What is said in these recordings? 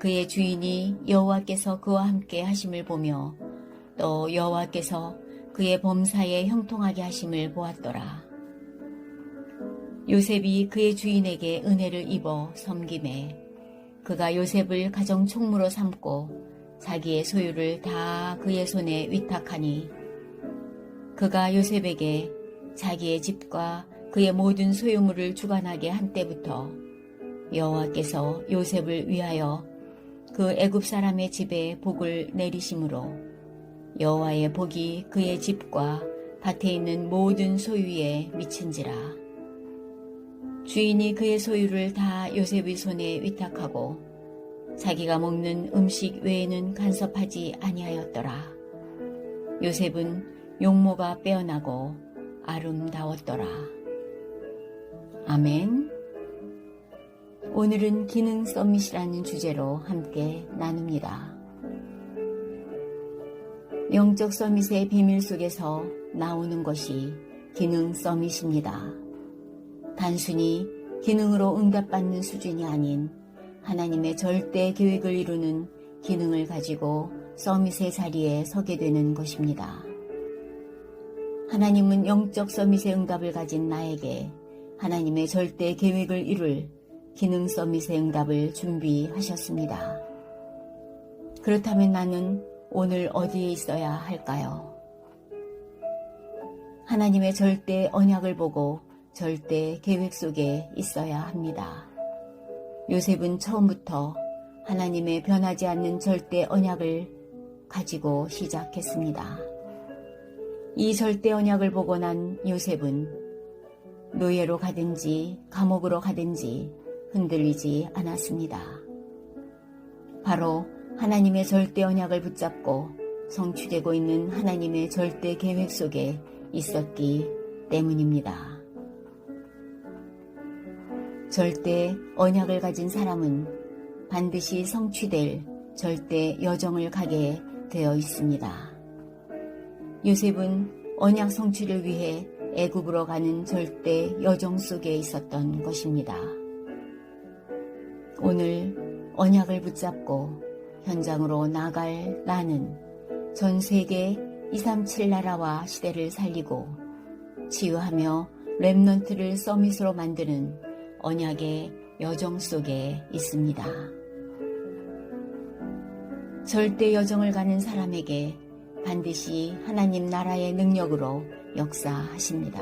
그의 주인이 여호와께서 그와 함께 하심을 보며 또 여호와께서 그의 범사에 형통하게 하심을 보았더라. 요셉이 그의 주인에게 은혜를 입어 섬김에 그가 요셉을 가정 총무로 삼고 자기의 소유를 다 그의 손에 위탁하니 그가 요셉에게 자기의 집과 그의 모든 소유물을 주관하게 한 때부터 여호와께서 요셉을 위하여 그 애굽 사람의 집에 복을 내리심으로 여호와의 복이 그의 집과 밭에 있는 모든 소유에 미친지라. 주인이 그의 소유를 다 요셉의 손에 위탁하고 자기가 먹는 음식 외에는 간섭하지 아니하였더라. 요셉은 용모가 빼어나고 아름다웠더라. 아멘. 오늘은 기능 서밋이라는 주제로 함께 나눕니다. 영적 서밋의 비밀 속에서 나오는 것이 기능 서밋입니다. 단순히 기능으로 응답받는 수준이 아닌 하나님의 절대 계획을 이루는 기능을 가지고 서밋의 자리에 서게 되는 것입니다. 하나님은 영적 서밋의 응답을 가진 나에게 하나님의 절대 계획을 이룰 기능 서밋의 응답을 준비하셨습니다. 그렇다면 나는 오늘 어디에 있어야 할까요? 하나님의 절대 언약을 보고 절대 계획 속에 있어야 합니다. 요셉은 처음부터 하나님의 변하지 않는 절대 언약을 가지고 시작했습니다. 이 절대 언약을 보고 난 요셉은 노예로 가든지 감옥으로 가든지 흔들리지 않았습니다. 바로 하나님의 절대 언약을 붙잡고 성취되고 있는 하나님의 절대 계획 속에 있었기 때문입니다. 절대 언약을 가진 사람은 반드시 성취될 절대 여정을 가게 되어 있습니다. 요셉은 언약 성취를 위해 애굽으로 가는 절대 여정 속에 있었던 것입니다. 오늘 언약을 붙잡고 현장으로 나갈 나는 전 세계 237 나라와 시대를 살리고 치유하며 랩넌트를 서밋으로 만드는 언약의 여정 속에 있습니다. 절대 여정을 가는 사람에게 반드시 하나님 나라의 능력으로 역사하십니다.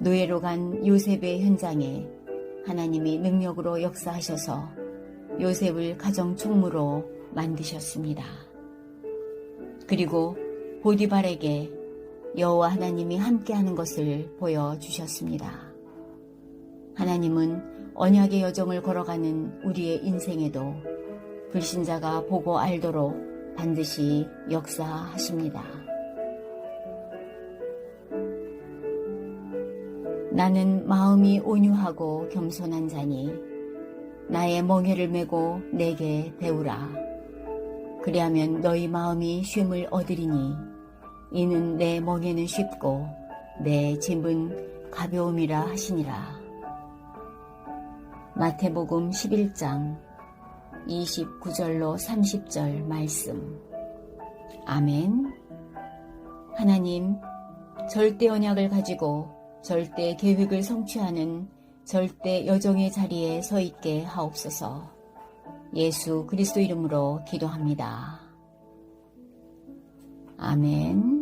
노예로 간 요셉의 현장에 하나님이 능력으로 역사하셔서 요셉을 가정 총무로 만드셨습니다. 그리고 보디발에게 여호와 하나님이 함께하는 것을 보여주셨습니다. 하나님은 언약의 여정을 걸어가는 우리의 인생에도 불신자가 보고 알도록 반드시 역사하십니다. 나는 마음이 온유하고 겸손한 자니 나의 멍에를 메고 내게 배우라. 그리하면 너희 마음이 쉼을 얻으리니 이는 내 멍에는 쉽고 내 짐은 가벼움이라 하시니라. 마태복음 11장 29절로 30절 말씀. 아멘. 하나님, 절대 언약을 가지고 절대 계획을 성취하는 절대 여정의 자리에 서 있게 하옵소서. 예수 그리스도 이름으로 기도합니다. 아멘.